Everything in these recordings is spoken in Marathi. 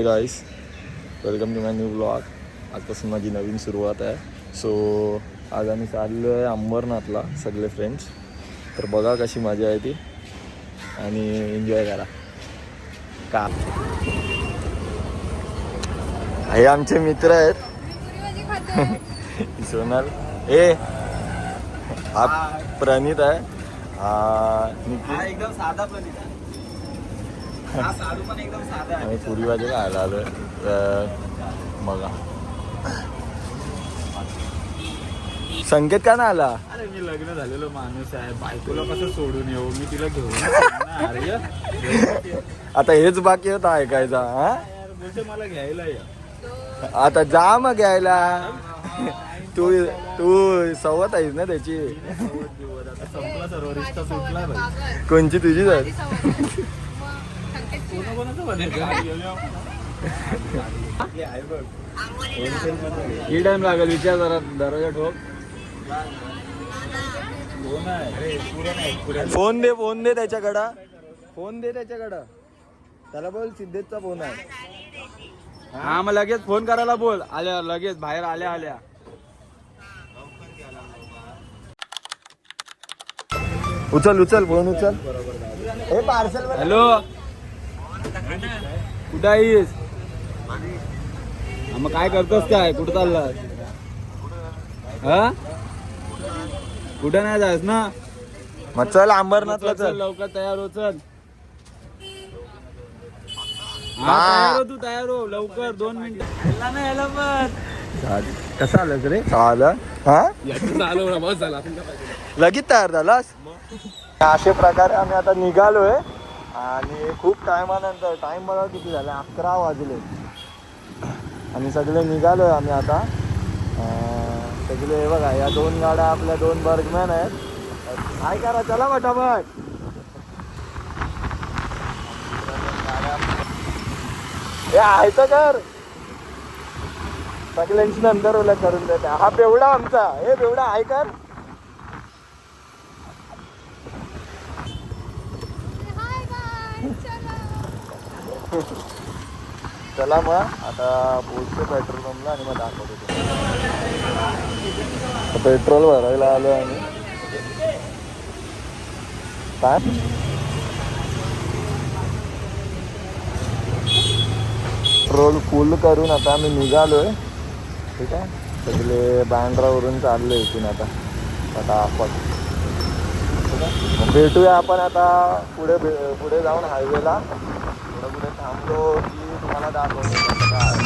Hey guys welcome to my new blog आजपासून माझी नवीन सुरुवात आहे. सो आज आम्ही चाललो आहे अंबरनाथला सगळे फ्रेंड्स तर बघा कशी मजा आहे ती. आणि एन्जॉय करा. का? हे आमचे मित्र आहेत. सोनाल. ए हा प्रणित आहे. हा निखिल. एकदम साधा पण हा साडू पण एकदम साधा आहे आम्ही पुरी भाजी खायला तर बघा. संकेत का ना आला? अरे मी लग्न झालेलो माणूस आहे. बायकोला कसं सोडून येऊ? मी तिला घेऊन आता हेच बाकी होतं ऐकायचा हा? यार, बोलते मला घ्यायला या. आता जा मग घ्यायला. तू तू सवत आहेस ना त्याची? कोणची तुझी बनायचं ही टाइम लागेल विचार जरा दरवाजा ठोक फोन दे फोन दे त्याच्याकडं. फोन दे त्याच्याकडं. त्याला बोल सिद्धेशचा फोन आहे. हा मग लगेच फोन करायला बोल. आल्या लगेच बाहेर आल्या आल्या. उचल उचल फोन उचल. हे पार्सल हॅलो. कुठं आहेस? मग काय करतोस काय? कुठं चाललास? हा? कुठं नाही जायस ना? मग चल अंबरनाथला चल, लवकर तयार हो चल. हा. हा. तयार हो तू तयार हो. लवकर दोन मिनिटं. ना याला पण. झालं. कसं आलं रे? आलं हा? आलो बस झाला? लगेच तयार झालास? अशा प्रकारे आम्ही आता निघालोय. आणि खूप टायमानंतर टाइम बघा किती झाला अकरा वाजले. आणि सगळे निघालोय आम्ही आता. सगळे बघा या दोन गाड्या आपल्या दोन बर्गमॅन आहेत. काय करा चला फटाफट हे आहे तर कर. सगळ्यांची नंतर ओला करून देते. हा बेवडा आमचा. हे बेवडा आहे कर. चला चला मग आता पोहोचतो पेट्रोल पंपला आणि मग दाखवतो पेट्रोल भरायला आलो आम्ही. काय? पेट्रोल फुल करून आता आम्ही निघालोय. ठीक आहे? सगळे बँड्रावरून चाललो इथून आता. आता ठीक आहे? मग भेटूया आपण आता पुढे पुढे जाऊन हायवेला थांबलो की तुम्हाला दाखवतो कसं काय.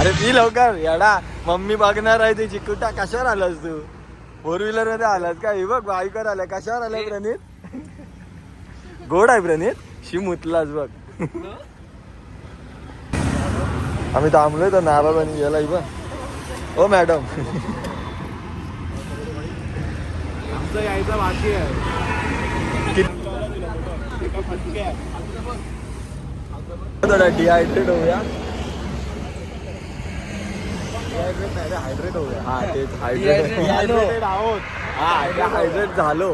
अरे ती लवकर येडा. मम्मी बघणार आहे ती चिकुटा कशावर आलास तू? फोर व्हीलरमध्ये आलास का? हे बघ बाईकवर आलाय? कशावर आलाय प्रणित? गोड आहे प्रणित. शी मुतलास बघ. आम्ही थांबलोय तर नारळ आणि गेलाय बघ. ओ मॅडम. आमचं यायचं बाकी आहे. थोडा डिहायड्रेट होऊया. हायड्रेट होऊया हा तेच हायड्रेट आहोत. हा हायड्रेट झालो.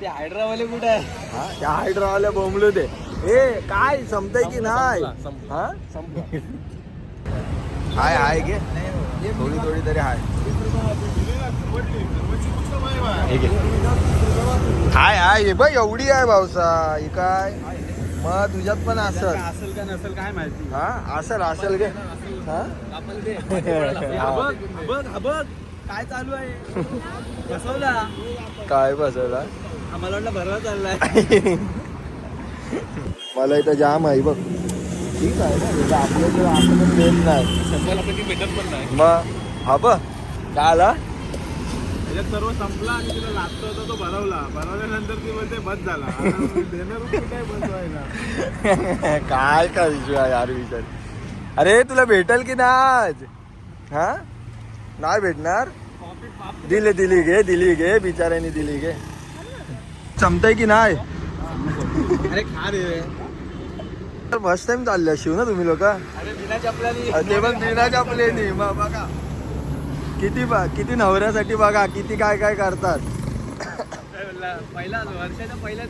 ते हायड्रावाले कुठे आहे हा त्या हायड्रावाल्या बोंबलो ते ए काय संपतय की नाही? हा? हाय हाय घे थोडी थोडी तरी हाय. हाय हाय हे बघ एवढी आहे भाऊसा. ही काय? मग तुझ्यात पण असल. असेल का नसेल काय माहिती? हा? असेल असेल बघ काय चालू आहे? बसवला? काय बसवला? आम्हाला वाटलं भरवा चाललाय. मला इथं जाम आहे बघ. ठीक आहे ना कधी भेटत पण नाही. मग हा बघ. काय आला त्याच्यात सर्व संपला आणि तिला लागतो होता तो भरवला. भरवल्यानंतर ती बोलते बस झाला. देणार कुठे बस व्हायला? काय का विषय आहे यार विचार. अरे तुला भेटल की नाही आज? हा? नाही भेटणार? दिली दिली घे दिली घे बिचाऱ्याने दिली घे जमतय की नाही? अरे खा रे. फर्स्ट टाइम चालल्या शिव ना तुम्ही लोक. बिना ते पण बघा किती बा किती नवऱ्यासाठी बघा किती काय काय करतात. पहिला वर्षाच्या पहिल्या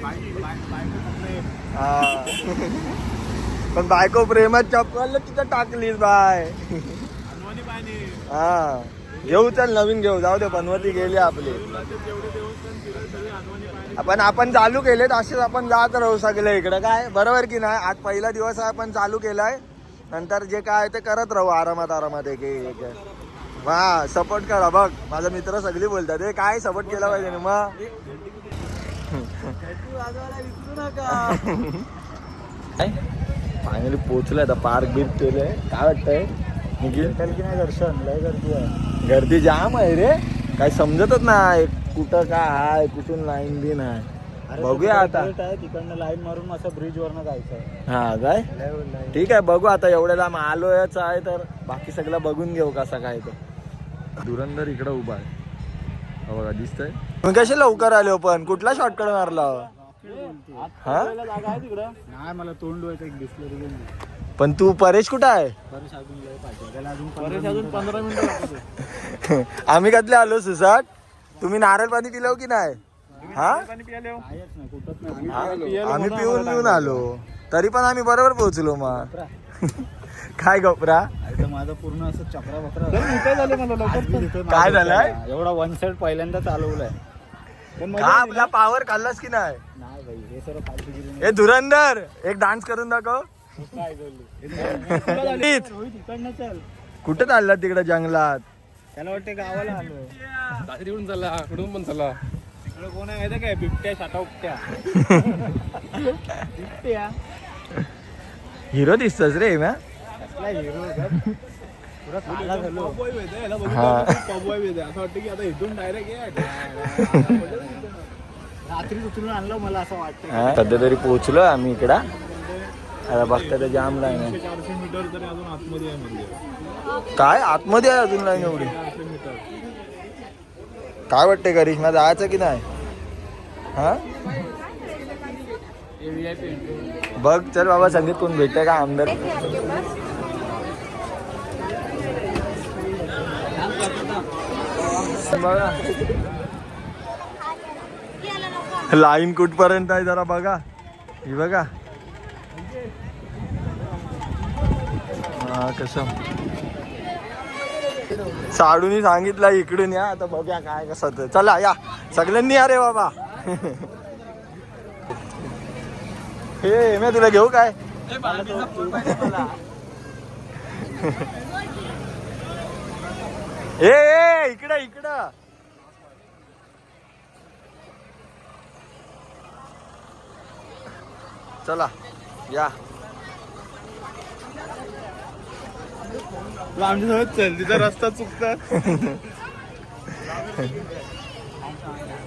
हा. पण बायको प्रेमात चप्पल तिथं टाकलीस बाय. हा. घेऊ चल नवीन घेऊ. जाऊ दे पनवती गेली आपली. पण आपण आपण चालू केलेत असेच आपण जात राहू सगळे इकडे. काय? बरोबर की नाही? आज पहिला दिवस आहे आपण चालू केलाय. नंतर जे काय ते करत राहू आरामात आरामात एक एक. हा सपोर्ट करा बघ. माझा मित्र सगळी बोलतात. "ए, काय सपोर्ट केला पाहिजे मग? फायनली पोहोचलोय आता पार्क बीर्क केलंय. काय वाटतंय? की नाही दर्शन? लय गर्दी आहे. गर्दी जाम आहे रे. काय समजतच नाही. कुठं काय आहे कुठून लाईन बी नाही. बघूया आता. तिकडनं लाईन मारून असं ब्रिज वरनं जायचं हा काय? ठीक आहे बघू आता. एवढ्या लांब आलोयच आहे तर बाकी सगळं बघून घेऊ कसा काय तो. धुरंधर इकडं उभा आहे. हा बघा दिसतंय? तुम्ही कसे लवकर आले हो पण? कुठला शॉर्टकट मारला हो? हा? जागा आहे तिकडं नाही मला तोंड व्हायचं एक बिस्लरी पण तू परेश कुठं आहे? परेश अजून लय पाहिजे त्याला अजून परेश अजून पंधरा मिनिटं लागतात आम्ही कधले आलो सुसाट? तुम्ही नारळ पाणी पिलो की नाही? हा? कुठंच नाही. हा? आम्ही पिऊन पिऊन आलो. तरी पण आम्ही बरोबर पोहोचलो मग. काय गपरा? माझं पूर्ण असं चक्रा बकरा झाले मला काय झालंय? एवढा वन साइड पहिल्यांदा चालवलाय. पण का आपला पावर खाल्लास की नाही? नाही भाई हे धुरंधर एक डान्स करून दाखव. कुठे चालला तिकडे जंगलात? त्याला वाटते गावाला आलो चालला कुठून पण चालला तिकडे कोण आहे काय बिबट्या साठा उपट्या. बिबट्या. हिरो दिसतस रे म्या हा. असं वाटतं की आता इथून डायरेक्ट रात्री उचलून आणलं मला असं वाटतं. हा, सध्या तरी पोहोचलो आम्ही इकडं. आता बघता तर जाम लाईन आहे. चारशे मीटर तरी अजून आतमध्ये आहे म्हणजे. काय? आतमध्ये आहे अजून लाईन एवढी? काय वाटतंय करिश्मा जायचं की नाही? हा? बघ चल बाबा संगीत कोण भेटतंय का? आमदार. बघा. लाईन कुठपर्यंत आहे जरा बघा. ही बघा. हा कसं? साडूनी सांगितलं इकडून या. आता बघूया काय कसं चला या. सगळ्यांनी या रे बाबा. हे मी तुला घेऊ काय? ए ए, इकडं इकडं. चला या. आमच्या चल तिचा रस्ता चुकतात.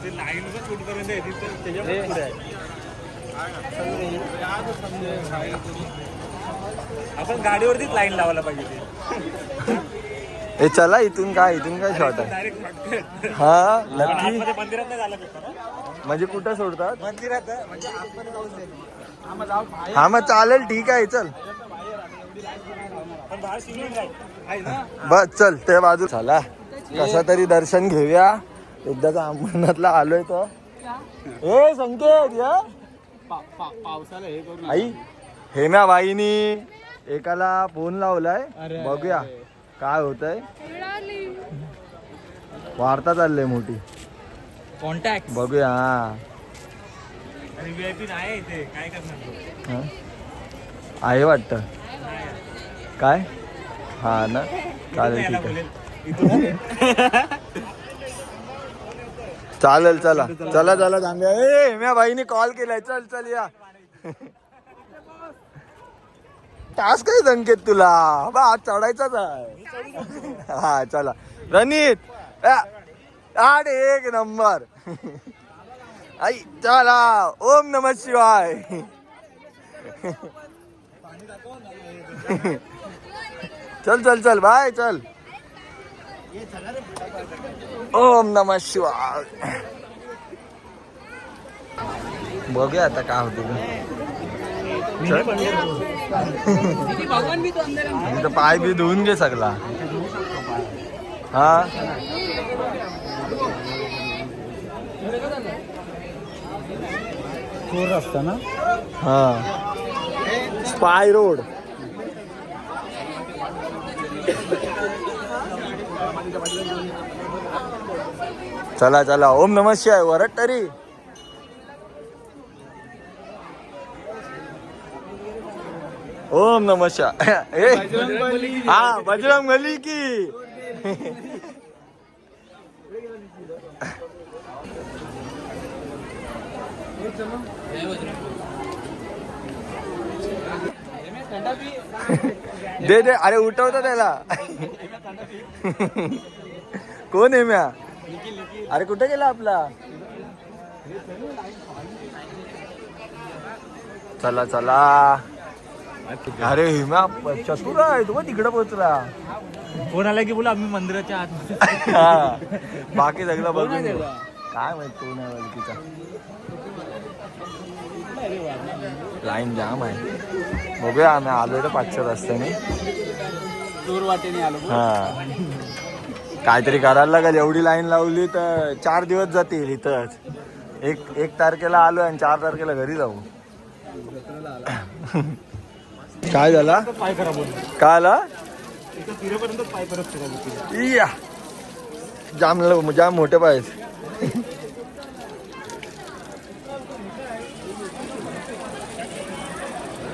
ते आपण गाडीवरतीच लाईन लावायला पाहिजे ए चला इथून काय इथून काय शॉर्ट आहे? हा नक्की. पेपर म्हणजे कुठं सोडतात? म्हणजे हा मग चालेल ठीक आहे चल. बस चल ते बाजू. चला कसा तरी दर्शन घेऊया. एकदाचा अंबरनाथला आलोय तो. संकेत या. हे करून आई हेम्या बाईनी एकाला फोन लावलाय. बघूया. काय होतंय? मिळाली वार्ता चाललंय मोठी. कॉन्टॅक्ट बघूया हा? आहे वाटत. काय? हा ना. चालेल ठीक आहे. चालेल चला. चला चला थांब्या ए म्या बाईने कॉल केलाय. चल चल या. टास्क आहे संकेत तुला? बा आज चढायचाच आहे. हा चला. रणित आठ एक नंबर. आई चला. ओम नम शिवाय. चल चल चल बाय चल. ओम नम शिवाय. बघूया आता काय होतं. ते. चल. इथं पाय बी धुवून घे सगळा. हा? चोर असता ना? हा. Spy road. चला चला. ओम नम शिवाय वरट तरी. ओम नम ए, हा बजरंग बली की। दे दे अरे उठवता त्याला. कोण आहे म्या? अरे कुठे गेला आपला? चला चला. अरे हिम्या चतुर आहे तू तिकडे पोचला फोन आला की बोला आम्ही मंदिराच्या आत हा. बाकी सगळं बघून घेऊ. काय माहीत कोण आहे लाईन जाम आहे. बघूया आम्ही आलोय तर पाचशे रस्त्याने. आलो हा. काहीतरी करायला लागेल. एवढी लाईन लावली तर चार दिवस जातील इथंच. एक एक तारखेला आलो आणि चार तारखेला घरी जाऊ. काय झाला? पाय खराब होतो काय आला? पाय परत खराब इया. जाम जाम मोठे पाय.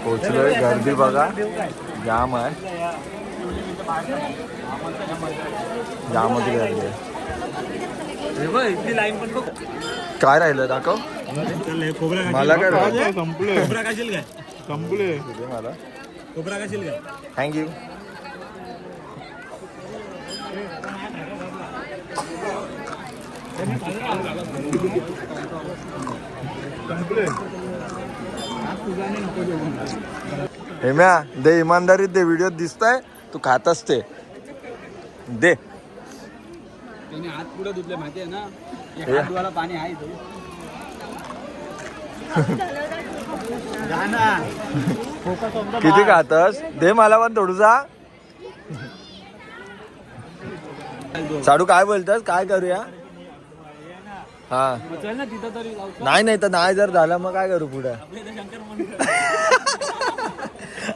पोचलोय गर्दी बघा. जाम आहे. जामच गर्दी. आहे काय राहिलं? दाखव. मला काय राहिलं? दे मला. खोबरा खाशील काय थँक्यू हेम्या दे इमानदारीत दे व्हिडिओ दिसताय तू खात असते. दे. त्याने हात पुढे धुतले माहिती आहे ना हे. पाणी आहे इथे. किती. खातस दे मला पण थोडूसा. साडू काय बोलतस? काय करूया? हा. नाही नाही तर नाही जर झालं मग काय करू पुढे?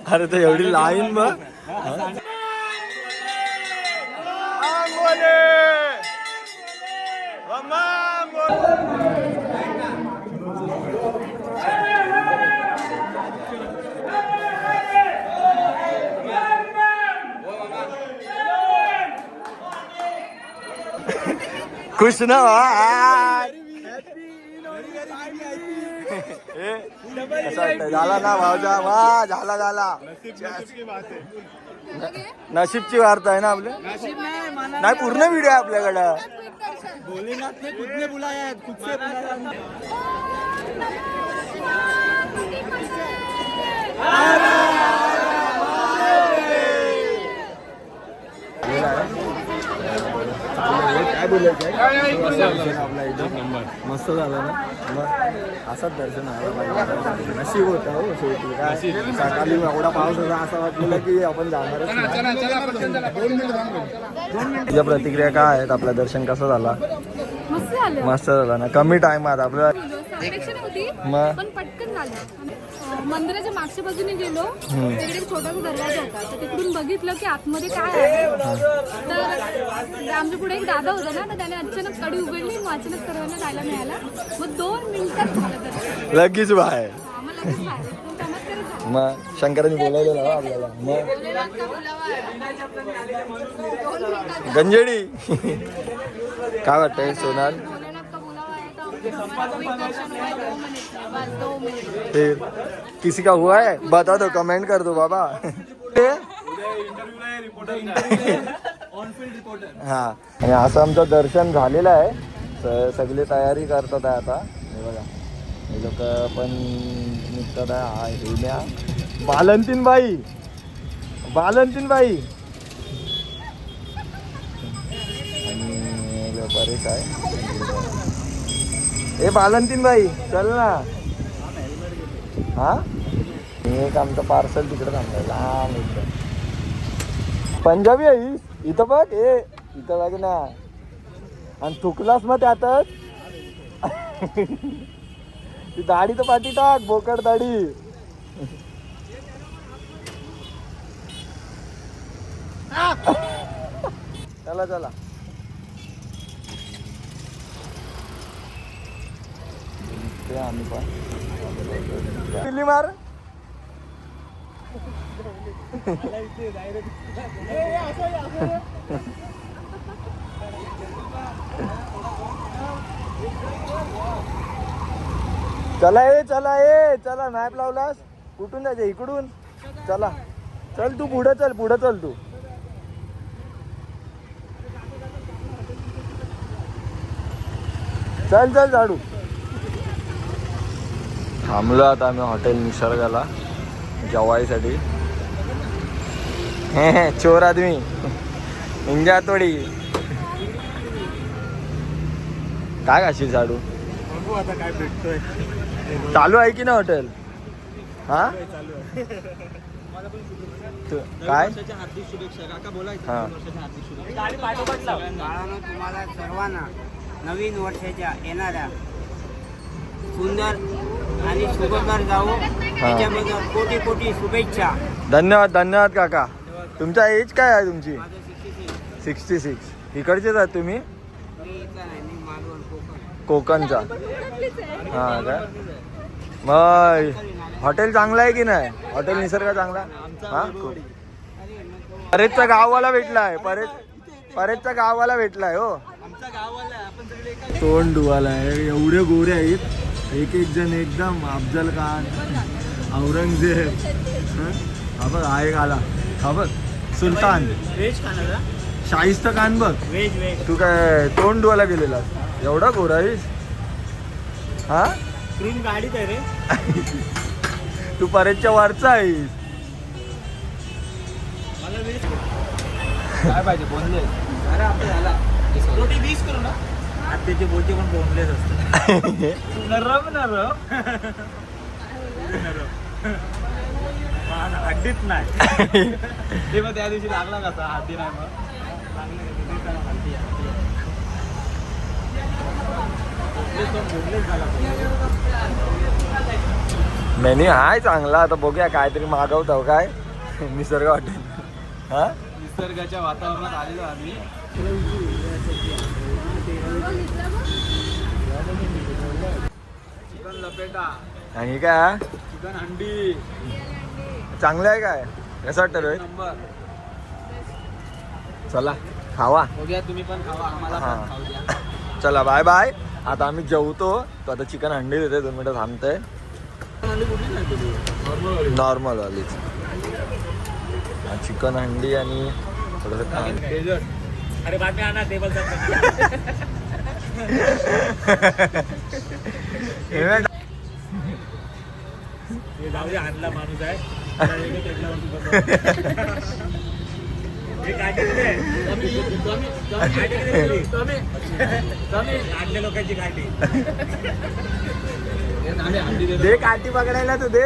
अरे तर एवढी लाईन बघ खुश ना व्हा. झाला ना भाऊजा वा झाला झाला। नशीबची वार्ता आहे ना आपल्या नाही पूर्ण व्हिडिओ आहे आपल्याकडं. भोलेनाथ ने खुद ने बुलाया है खुद से बुलाया काय मस्त झालं ना? मग असंच दर्शन आलं पाहिजे. नशीब होता हो शेवटी. काय? सकाळी एवढा पाऊस होता असं वाटलेलं की आपण जाणारच नाही. तुझ्या प्रतिक्रिया काय आहेत? आपलं दर्शन कसं झाला? मस्त झालं. मस्त झाला ना? कमी टाइमात आपलं. अपेक्षा नव्हती मग? पण पटकन झालं. अं, मंदिराच्या मागच्या बाजूने गेलो. तिकडे एक छोटासा दरवाजा होता. तर तिकडून बघितलं की आतमध्ये काय आहे. तर आमच्या पुढे एक दादा होता ना तर त्याने अचानक कडी उघडली मग अचानक सर्वांना जायला मिळाला. मग दोन मिनिटात झालं तर. लगेच बाहेर. आम्हाला लगेच बाहेर. झाला. मग शंकरांनी बोलावलेलं आपल्याला. मग? गंजेडी. काय वाटतंय सोनाल? फिर किसी का हुआ है? बता दो कमेंट कर दो बाबा? हा. आणि असं आमचं दर्शन झालेलं आहे. सगळी तयारी करतात आहे आता. हे बघा. हे लोक पण निघतात आहे. हा बालंतीन बाई बालंतीन बाई आणि बरेच आहे. ए बालंतीन बाई चल ना. हा? एक आमचं पार्सल तिकडे थांबलं लांब एकदम पंजाबी आहे इथं बघ ए इथं बघ ना. आणि थुकलास मग त्यातच. ती दाढी तर पाठी टाक बोकड दाढी. चला चला. ते आम्ही पण. दिल्ली मार. चला ये चला ये चला मॅप लावलास. कुठून जायचं? इकडून? चला. चल तू पुढं चल पुढं चल तू. चल चल झाडू. थांबलो आता आम्ही हॉटेल निसर्गाला जेवायसाठी. हे हे, चोर आदमी. इंजा तोडी काय खाशील झाडू? बघू आता काय भेटतोय. चालू आहे की ना हॉटेल? हा? चालू आहे तू- काय? हार्दिक शुभेच्छा. काका बोलायचं. वर्षाच्या हार्दिक शुभेच्छा. बाळांनो तुम्हाला सर्वांना नवीन वर्षाच्या येणाऱ्या सुंदर आणि सुखकर जावो. त्याच्याबद्दल कोटी कोटी शुभेच्छा. धन्यवाद धन्यवाद काका. तुमचा एज काय आहे तुमची? माझं शिक्षित सिक्स्टी सिक्स इकडचेच आहात तुम्ही? मी इथला नाही मी मालवण कोकण. कोकणचा. हा काय मग हॉटेल चांगलं आहे की नाही? हॉटेल निसर्ग चांगला हा? परेशचा गाववाला भेटलाय परेश परेशचा गाववाला भेटलाय हो. आमचा गावाला आहे, एका तोंड डुवाला आहे एवढे गोरे आहेत. एक एक जण एकदम अफजल खान औरंगजेब हं? बघ हा एक आला. हा बघ सुलतान. व्हेज खाणार शाहिस्त खान बघ. व्हेज व्हेज तू काय तोंड डुवाला गेलेला एवढा गोरा आहेस? हा? क्रीम गाडीत आहे रे. तू परेशच्या वरचा आहेस. काय पाहिजे बोलले. अरे रोटी वीस करू ना? आत्याची बोटी पण बोंबलेच असते नरम नरम. हड्डीत नाही. ते मग त्या दिवशी लागला कसा हड्डी नाही मग? मेन्यू हाय चांगला. आता बघूया काहीतरी मागवतो काय? निसर्ग हॉटेल. हा? निसर्गाच्या वातावरणात आलेलो आम्ही. लपेटा आणि काय चिकन हंडी. चांगलं आहे काय? कसं वाटतं रोहित? नंबर. चला खावा. तुम्ही पण खावा. आम्हाला हा. चला बाय बाय आता आम्ही जेवतो. तो आता चिकन हंडी देते दोन मिनटं थांबतंय. नॉर्मल वालीच. चिकन हंडी आणि थोडंसं अरे बातमी आणा टेबल ठेवली? आणल्या लोकांची दे काठी पकडायला तू दे.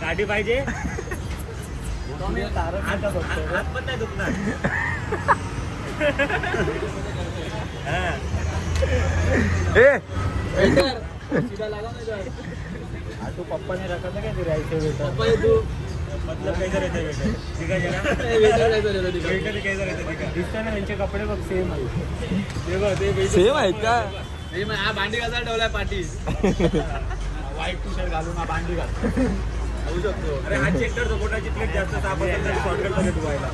काठी पाहिजे. हात पण नाही दुखणार. हा. ए नाही. हा, तू पप्पाने रखा था क्या तेरे ऐसे बेटा पप्पा ये तू मतलब कैसा रहता बेटा दिखा जरा ए, वेगळं काहीतरी होतं तिकडे. बेटा कैसा रहता दिखा दिसतं ना त्यांचे कपडे बघ सेम आहे ते बघ, ते. सेम आहेत का हे मग हा भांडी कसा ठेवलाय पाठी व्हाईट टी शर्ट घालून हा भांडी घालतो होऊ शकतो अरे हा चेक करतो पोटाची प्लेट जास्त तर शॉर्टकटमध्ये धुवायला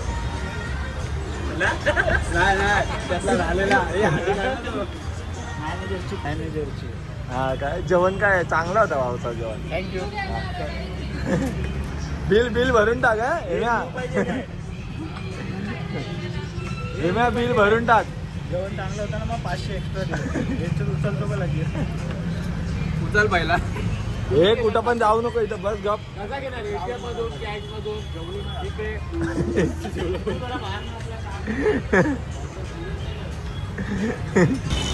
नाही नाही त्यातला झालेला हे नाही ना. मॅनेजरची मॅनेजरची हा काय? जेवण काय? चांगलं होतं भाऊचा जेवण. थँक्यू बिल बिल भरून टाक हा. हेम्या हेम्या बिल भरून टाक. जेवण चांगलं होतं ना मग पाचशे एक्स्ट्रा उचलतो का उचल पहिला हे कुठं पण जाऊ नको इथं बस गप. कसा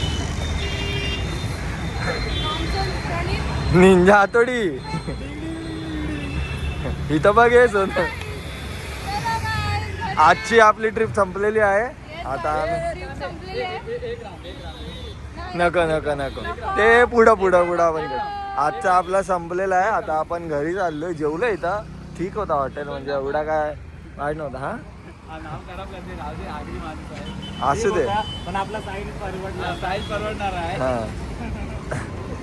निंजा हातोडी इथं बघ हे सोनं. आजची आपली ट्रिप संपलेली आहे. आता नको नको नको. ते पुढं पुढं पुढं आपण करू आजचा आपला संपलेला आहे. आता आपण घरी चाललोय. जेवलो इथं. ठीक होता हॉटेल म्हणजे एवढा काय वाईट नव्हता हा? असू दे. पण आपला साईड परवडला साईड परवडणार. आहे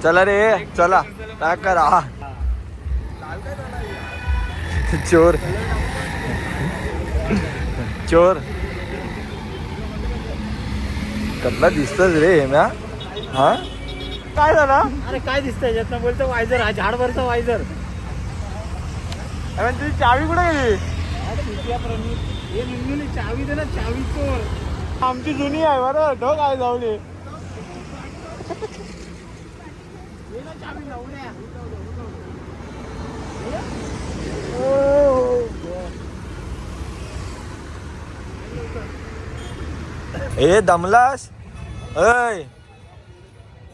चला रे चला. काय करा? चोर. चोर. कसला दिसतच रे हेम्या हा? काय झाला? अरे काय दिसतंय? याच्यातनं बोलतो वायझर हा झाडवरचा वायझर अरे तुझी चावी कुठे गेली? हे चावी दे ना चावी चोर. आमची जुनी आहे बरं. ढो काय जाऊली. ए दमलास? ऐ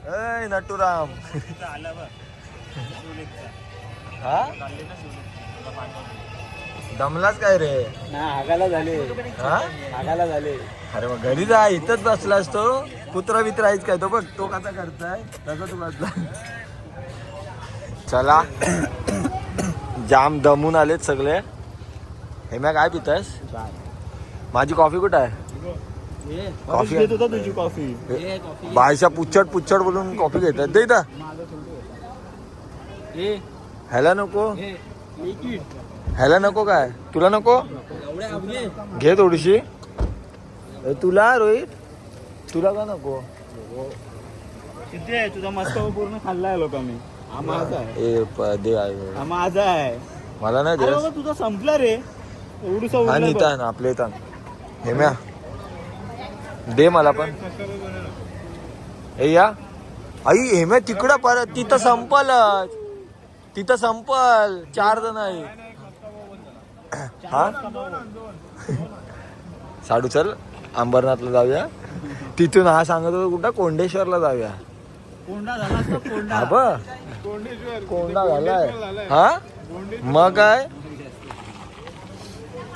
ऐ नटुराम. हा? दमलास काय रे? ना हागाला झाले. हा? हागाला झाले. अरे मग घरी जा इथंच बसलास तो. कुत्रा बित्र आहेच काय? तो बघ तो कसा करताय? तसा तू बसला. चला. जाम दमून आलेत सगळे. हे मॅ काय पितास माझी कॉफी कुठं आहे? कॉफी घेत होता तुझी कॉफी बायशा पुच्छट पुच्छट बोलून कॉफी घेतात दे इथं. ह्याला नको. ह्याला नको काय? तुला नको? घे थोडीशी. तुला रोहित. तुला का नको? किती आहे? तुझा मस्त पूर्ण खाल्लाय लोकांनी हा माझा आहे. ए प- दे आहे. हा माझा आहे. मला नाही अरे दे तुझा संपला रे. एवढूसा हा उरलाय बघ. नितान आपले तान हेम्या दे मला पण. ए या. आई हेम्या तिकडं परत तिथं संपलच. तिथं संपल. चार जण आहे. हा? साडू चल अंबरनाथला जाऊया. तिथून हा सांगत होता कुठं? कोंडेश्वरला जाऊया. कोंडा झाला असता कोंडा. हा बघ कोंडेश्वर. कोंडा झालाय. हा? मग काय?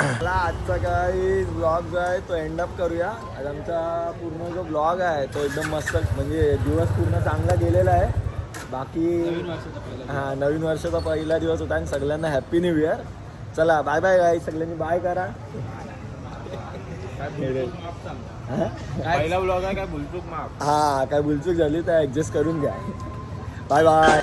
मला आजचा काही ब्लॉग जो आहे तो एंड अप करूया. आज आमचा पूर्ण जो ब्लॉग आहे तो एकदम मस्त म्हणजे दिवस पूर्ण चांगला गेलेला आहे. बाकी हा नवीन वर्षाचा पहिला दिवस होता आणि सगळ्यांना हॅपी न्यू इयर चला बाय बाय गाई सगळ्यांनी बाय करा? पहिला ब्लॉग आहे काय भुलचूक माफ. हा काय भुलचूक झाली तर ऍडजस्ट करून घ्या. Bye bye